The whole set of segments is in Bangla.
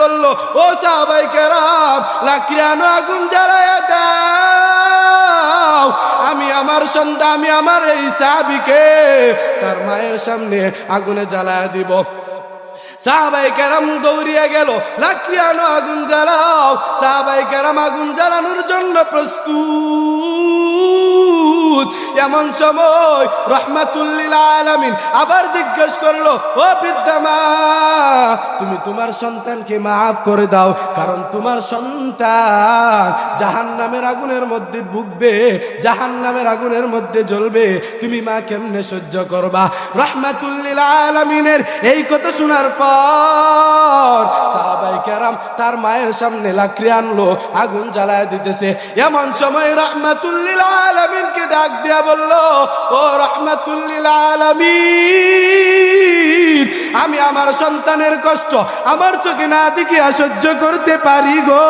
বলল, ও সাহাবাই কেরাম, লাকড়িয়ানো আগুন জ্বালায়া দাও। আমি আমার সন্তান, আমি আমার এই সাহাবিকে তার মায়ের সামনে আগুনে জ্বালায়া দিব। সাহাবাই কেরাম দৌড়িয়া গেল, লাকড়িয়ানো আগুন জ্বালাও। সাহাবাই কেরাম আগুন জ্বালানোর জন্য প্রস্তুত। এমন সময় রহমাতুল্লিল আলামিন আবার জিজ্ঞেস করল, ও বৃদ্ধা মা তুমি তোমার সন্তানকে মাফ করে দাও, কারণ তোমার সন্তান জাহান নামের আগুনের মধ্যে ভুগবে জাহান নামের আগুনের মধ্যে জ্বলবে, তুমি মা কেমনে সহ্য করবা? রহমাতুল্লিল আলামিনের এই কথা শোনার পর সাহাবাই কেরাম তার মায়ের সামনে লাকড়ি আনলো, আগুন জ্বালায় দিতেছে। এমন সময় রহমাতুল্লিল আলামিনকে ডাক দিয়া বলল ও রহমাতুল্লিল আলামিন। আমি আমার সন্তানের কষ্ট আমার চোখে না দেখিয়া সহ্য করতে পারি গো।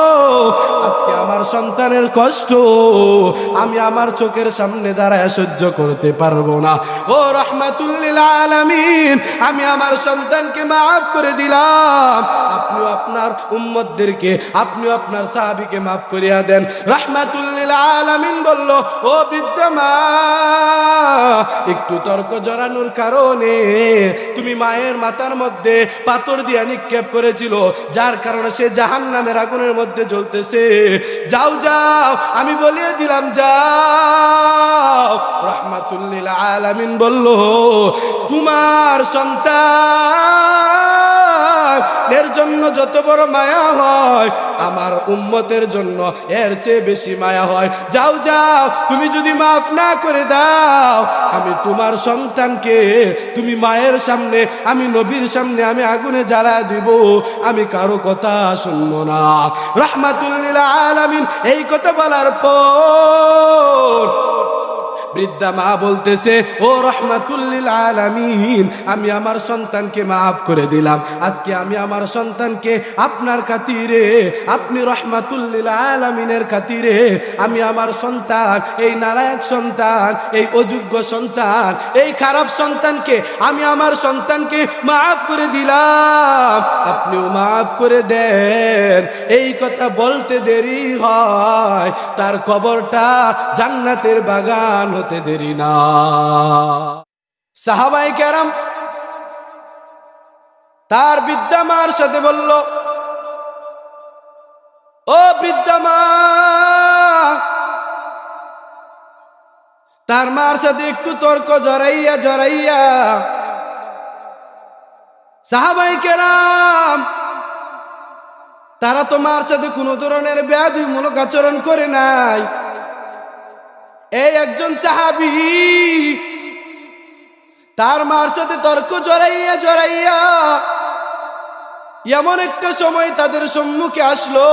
আজকে আমার সন্তানের কষ্ট আমি আমার চোখের সামনে দাঁড়ায় সহ্য করতে পারব না। ও রহমাতুল্লিল আলামিন, আমি আমার সন্তানকে মাফ করে দিলাম। আপনিও আপনার উম্মতদেরকে, আপনিও আপনার সাহাবিকে মাফ করিয়া দেন। রহমাতুল্লিল আলামিন বলল, ও বৃদ্ধ মা, একটু তর্ক জড়ানোর কারণে তুমি মায়ের মাথার মধ্যে পাথর দিয়ে নিক্ষেপ করেছিল, যার কারণে সে জাহান নামের আগুনের মধ্যে জ্বলতেছে। যাও যাও, আমি বলিয়ে দিলাম, যাও। রহমাতুল্লিল আলামিন বলল, তোমার সন্তান এর জন্য যত বড় মায়া হয়, আমার উম্মতের জন্য এর চেয়ে বেশি মায়া হয়। যাও যাও, তুমি যদি মাফ না করে দাও, আমি তোমার সন্তানকে, তুমি মায়ের সামনে, আমি নবীর সামনে, আমি আগুনে জ্বালা দিব, আমি কারও কথা শুনব না। রহমাতুল্লিল আলামিন এই কথা বলার পর বৃদ্ধা মা বলতেছে, ও রহমাতুল্লিল আলামিন, আমি আমার সন্তানকে মাফ করে দিলাম। আজকে আমি আমার সন্তানকে আপনার খাতিরে, আপনি রহমাতুল্লিল আলামিনের খাতিরে, আমি আমার সন্তান, এই নারায়ক সন্তান, এই অযোগ্য সন্তান, এই খারাপ সন্তানকে আমি আমার সন্তানকে মাফ করে দিলাম। আপনিও মাফ করে দেন। এই কথা বলতে দেরি হয়। তার কবরটা জান্নাতের বাগান হতে দেরি না। সাহাবাই কেরাম তার বৃদ্ধা মার সাথে বলল, ও বৃদ্ধা মা তার মার সাথে একটু তর্ক জড়াইয়া জড়াইয়া। সাহাবাই কেরাম, তারা তোমার সাথে কোনো ধরনের ব্যাধিমূলক আচরণ করে নাই। এই একজন সাহাবি, তার মার সাথে তর্ক জড়াইয়া জড়াইয়া এমন একটা সময় তাদের সম্মুখে আসলো।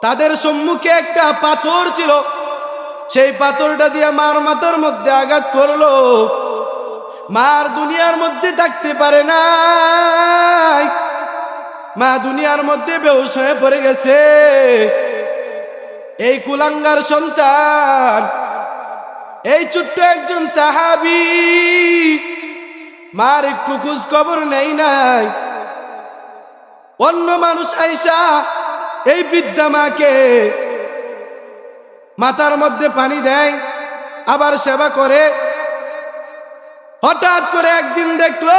তাদের সম্মুখে একটা পাথর ছিল। সেই পাথরটা দিয়ে মার মাথার মধ্যে আঘাত করল। মার দুনিয়ার মধ্যে থাকতে পারে না মা দুনিয়ার মধ্যে বেউস হয়ে পড়ে গেছে। এই কুলাঙ্গার সন্তান, এই ছোট্ট একজন সাহাবি, মার একটু খোঁজ খবর নেই নাই। অন্য মানুষ আইসা এই বৃদ্ধা মাকে মাথার মধ্যে পানি দেয়, আবার সেবা করে। হঠাৎ করে একদিন দেখল,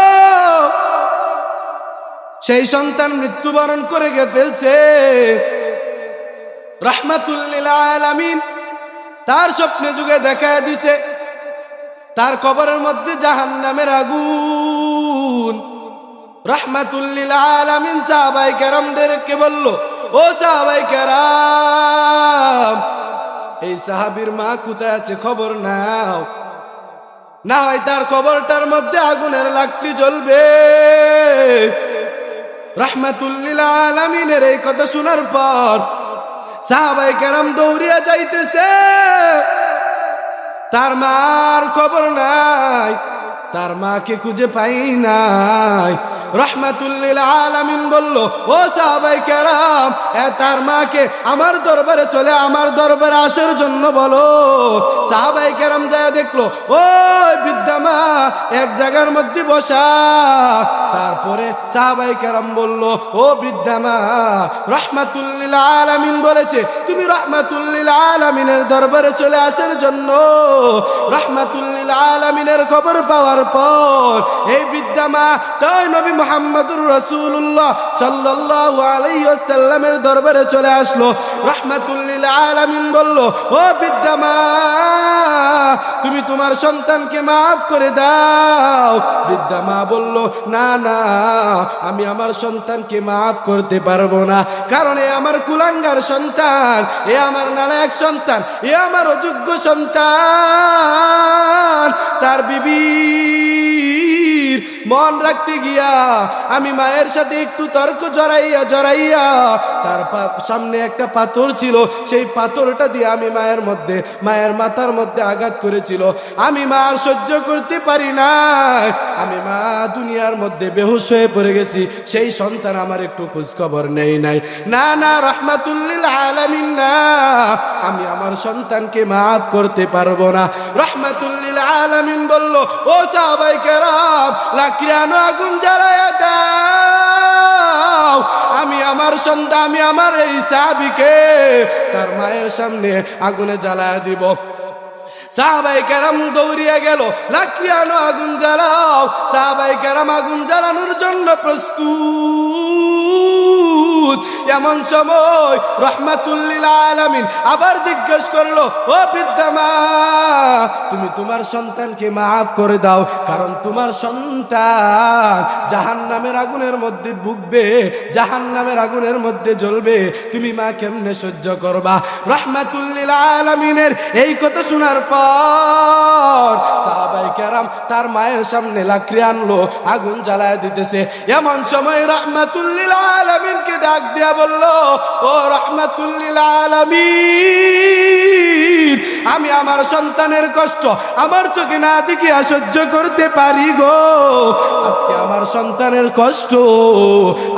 সেই সন্তান মৃত্যুবরণ করে ফেলছে। রহমাতুল্লিল তার স্বপ্নে যুগে দেখা দিছে, তার কবরের মধ্যে জাহান নামের আগুন রহমাতুল্লিল আলামিন সাহাবাই কেরামদেরকে বলল, ও সাহাবাই কেরাম, এই সাহাবির মা কোথায় আছে খবর নাও। না হয় তার খবরটার মধ্যে আগুনের লাকড়ি জ্বলবে। রহমাতুল্লিল আলামিনের এই কথা শোনার পর সাহাবাই কেরাম দৌড়িয়া যাইতেছে। তার মার খবর নাই তার মাকে খুঁজে পাই নাই। রহমাতুল্লিল আলামিন বলল, ও সাহাবাই কেরাম তার মাকে আমার দরবারে চলে, আমার দরবারে আসার জন্য বলো। সাহাবাই কেরাম যায় দেখল ও বিদ্যা মা, এক জায়গার মধ্যে বসা। তারপরে সাহাবাই কেরাম বলল, ও বৃদ্ধা মা রহমাতুল্লিল আলামিন বলেছে, তুমি রহমাতুল্লিল আলামিনের দরবারে চলে আসার জন্য রহমাতুল্লিল আলামিনের খবর পাওয়ার পর, এই বৃদ্ধা মা, তাই নবী মোহাম্মদুর রসুল্লাহ সাল্লাল্লাহু আলাইহি ওয়াসাল্লামের দরবারে চলে আসলো। রহমাতুল্লিল আলামিন বলল, ও বৃদ্ধা মা তুমি তোমার সন্তানকে মাফ করে দাও। বৃদ্ধা মা বলল, না না, আমি আমার সন্তানকে মাফ করতে পারব না। কারণ এ আমার কুলাঙ্গার সন্তান, এ আমার নালায়ক সন্তান, এ আমার অযোগ্য সন্তান। তার বিবির মন রাখতে গিয়া আমি মায়ের সাথে একটু তর্ক জড়াইয়া জড়াইয়া তার সামনে একটা পাথর ছিল, সেই পাথরটা দিয়ে আমি মায়ের মধ্যে, মায়ের মাথার মধ্যে আঘাত করেছিল। আমি মা আর সহ্য করতে পারি না আমি মা দুনিয়ার মধ্যে বেহুশ হয়ে পড়ে গেছি। সেই সন্তান আমার একটু খোঁজ খবর নেই নাই। না না, রহমাতুল্লিল আলামিন, না। আমি আমার সন্তানকে মাফ করতে পারব না। রহমাতুল্লিল আলামিন বলল, ও সাহাবাই কেরাম লাকড়ানো আগুন জ্বালায় দাও। আমি আমার সন্তান, আমি আমার এই সাবিকে তার মায়ের সামনে আগুনে জ্বালায় দিব। সাহাবাই কেরাম দৌড়িয়া গেল লাকড়িয়ানো আগুন জ্বালাও। সাহাবাই কেরাম আগুন জ্বালানোর জন্য প্রস্তুত। এমন সময় রহমাতুল্লিল আলামিন আবার জিজ্ঞেস করল, ও বৃদ্ধা মা তুমি তোমার সন্তানকে মাফ করে দাও, কারণ তোমার সন্তান জাহান নামের আগুনের মধ্যে ভুগবে জাহান নামের আগুনের মধ্যে জ্বলবে। তুমি মা কেমনে সহ্য করবা? রহমাতুল্লিল আলামিনের এই কথা শোনার পর সাহাবাই কেরাম তার মায়ের সামনে লাকড়ি আনলো, আগুন জ্বালায় দিতেছে। এমন সময় রহমাতুল্লিল আলামিনকে ডাক দিয়া বলল ও রহমাতুল্লিল আলামিন আমি আমার সন্তানের কষ্ট আমার চোখে না দেখিয়া সহ্য করতে পারি গো। আজকে আমার সন্তানের কষ্ট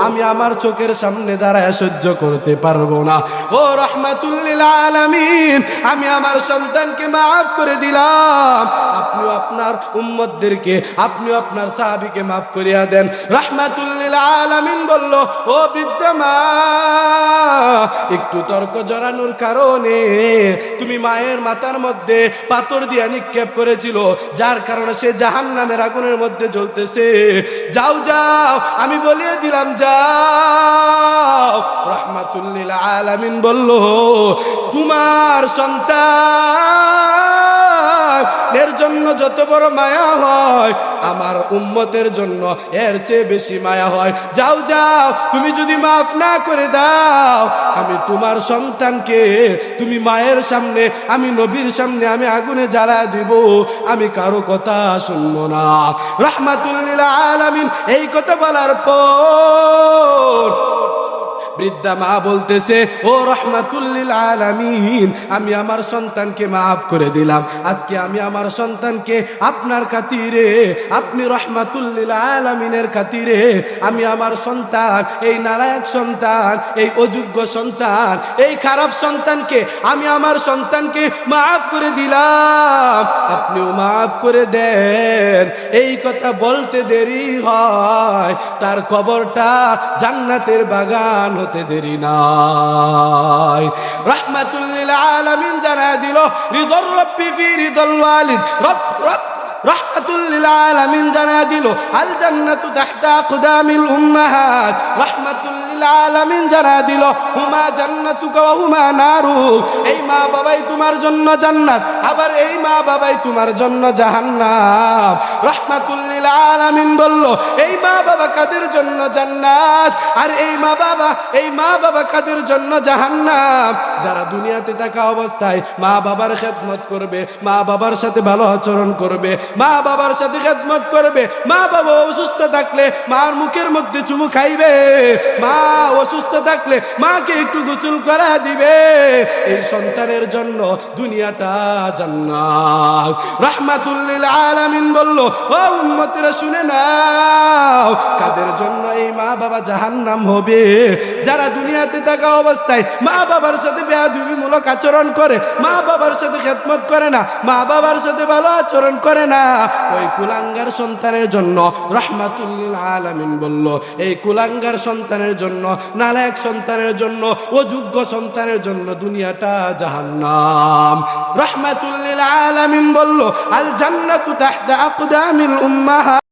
আমি আমার চোখের সামনে দাঁড়ায় সহ্য করতে পারব না। ও রহমাতুল্লিল আলামিন, আমি আমার সন্তানকে মাফ করে দিলাম। আপনিও আপনার উম্মতদেরকে, আপনিও আপনার সাহাবিকে মাফ করিয়া দেন। রহমাতুল্লিল আলামিন বলল, ও বৃদ্ধ মা, একটু তর্ক জড়ানোর কারণে তুমি মায়ের মাথার মধ্যে পাথর দিয়ে নিক্ষেপ করেছিল, যার কারণে সে জাহান নামের আগুনের মধ্যে জ্বলতেছে। যাও যাও, আমি বলিয়ে দিলাম, যাও। রহমাতুল্লিল আলামিন বলল, তোমার সন্তান এর জন্য যত বড় মায়া হয়, আমার উম্মতের জন্য এর চেয়ে বেশি মায়া হয়। যাও যাও, তুমি যদি মাফ না করে দাও, আমি তোমার সন্তানকে তুমি মায়ের সামনে, আমি নবীর সামনে, আমি আগুনে জ্বালা দিব, আমি কারও কথা শুনব না। রহমাতুল্লিল আলামিন এই কথা বলার পর বৃদ্ধা মা বলতেছে, ও রহমাতুল্লিল আলামিন, আমি আমার সন্তানকে মাফ করে দিলাম। আজকে আমি আমার সন্তানকে আপনার খাতিরে, আপনি রহমাতুল্লিল আলামিনের খাতিরে, আমি আমার সন্তান, এই নারায়ক সন্তান, এই অযোগ্য সন্তান, এই খারাপ সন্তানকে আমি আমার সন্তানকে মাফ করে দিলাম। আপনিও মাফ করে দেন। এই কথা বলতে দেরি হয়। তার কবরটা জান্নাতের বাগান হতে দেরি নাই। রহমাতুল্লিল আলামিন জানা দিল রিদর রব্বি ফি রিদল ওয়ালিদ রব রব আলামিন জানা দিল জানা দিল এই মা বাবাই তোমার জন্য জান্নাত, আবার এই মা বাবাই তোমার জন্য বলল, এই মা বাবা কাদের জন্য জান্নাত? আর এই মা বাবা, এই মা বাবা কাদের জন্য জাহান্নাম? যারা দুনিয়াতে থাকা অবস্থায় মা বাবার খেদমত করবে, মা বাবার সাথে ভালো আচরণ করবে মা বাবার সাথে খেদমত করবে। মা বাবা অসুস্থ থাকলে মার মুখের মধ্যে চুমু খাইবে। মা অসুস্থ থাকলে মাকে একটু গোসল করা দিবে। এই সন্তানের জন্য দুনিয়াটা জান্নাত। রাহমাতুল্লিল আলামিন বলল, ও উম্মতেরা, শুনে নাও, কাদের জন্য এই মা বাবা জাহান্নাম হবে? যারা দুনিয়াতে থাকা অবস্থায় মা বাবার সাথে বেয়াদুবিমূলক আচরণ করে, মা বাবার সাথে খেদমত করে না, মা বাবার সাথে ভালো আচরণ করে না ওই কুলাঙ্গার সন্তানের জন্য রহমাতুল্লিল আলামিন বলল, এই কুলাঙ্গার সন্তানের জন্য, নালায়ক সন্তানের জন্য অযোগ্য সন্তানের জন্য দুনিয়াটা জাহান্নাম। রহমাতুল্লিল আলামিন বলল, আল জান্নাতু তাহতা